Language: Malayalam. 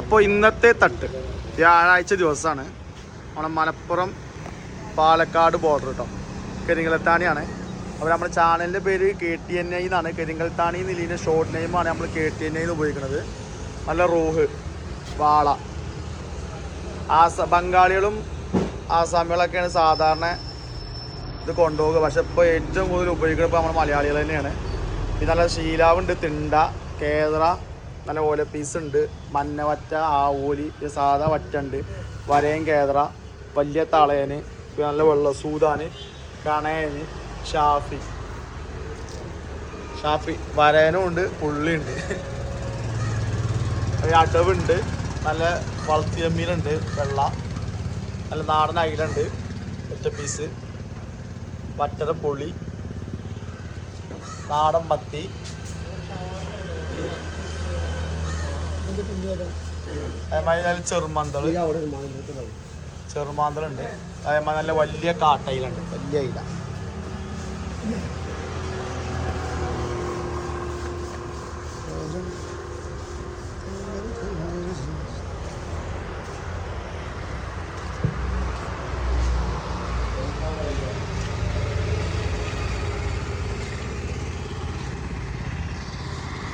അപ്പോൾ ഇന്നത്തെ തട്ട് വ്യാഴാഴ്ച ദിവസമാണ്. നമ്മുടെ മലപ്പുറം പാലക്കാട് ബോർഡർ കേട്ടോ കരിങ്കലത്താണിയാണ് അപ്പോൾ നമ്മുടെ ചാനലിന്റെ പേര് കെ ടി എൻ ഐ എന്നാണ്. കരിങ്കൽത്താണി നിലീന്റെ ഷോർട്ട് നെയിമാണ് നമ്മൾ കെ ടി എൻ ഐ എന്ന് ഉപയോഗിക്കുന്നത്. നല്ല റോഹ് വാള. ആസ ബംഗാളികളും ആസാമികളൊക്കെയാണ് സാധാരണ ഇത് കൊണ്ടുപോകുക പക്ഷെ ഇപ്പോൾ ഏറ്റവും കൂടുതൽ ഉപയോഗിക്കുന്നത് ഇപ്പോൾ നമ്മുടെ മലയാളികൾ തന്നെയാണ്. ഇത് നല്ല ശീലാവുണ്ട് തിണ്ട കേദ്ര നല്ല ഓല പീസ് ഉണ്ട്. മഞ്ഞവറ്റ ആവോലി സാധാ വറ്റ ഉണ്ട് വരയും കേദ്ര വലിയ തളയന് നല്ല വെള്ള സൂതാന് കണയന് ഷാഫി. ഷാഫി വരയനും ഉണ്ട് പുള്ളിയുണ്ട് അടവുണ്ട് നല്ല വളർത്തിയമ്മീനുണ്ട് വെള്ള. നല്ല നാടൻ അയിലുണ്ട് ഒറ്റ പീസ് വറ്റര പുളി. നാടൻ മത്തി. അതേമാതിരി ചെറുമാന്തൾ. ചെറുമന്തൾ ചെറുമാന്തളുണ്ട്. അതേമാതിരി നല്ല വലിയ കാട്ടയിലുണ്ട്. വലിയ അയില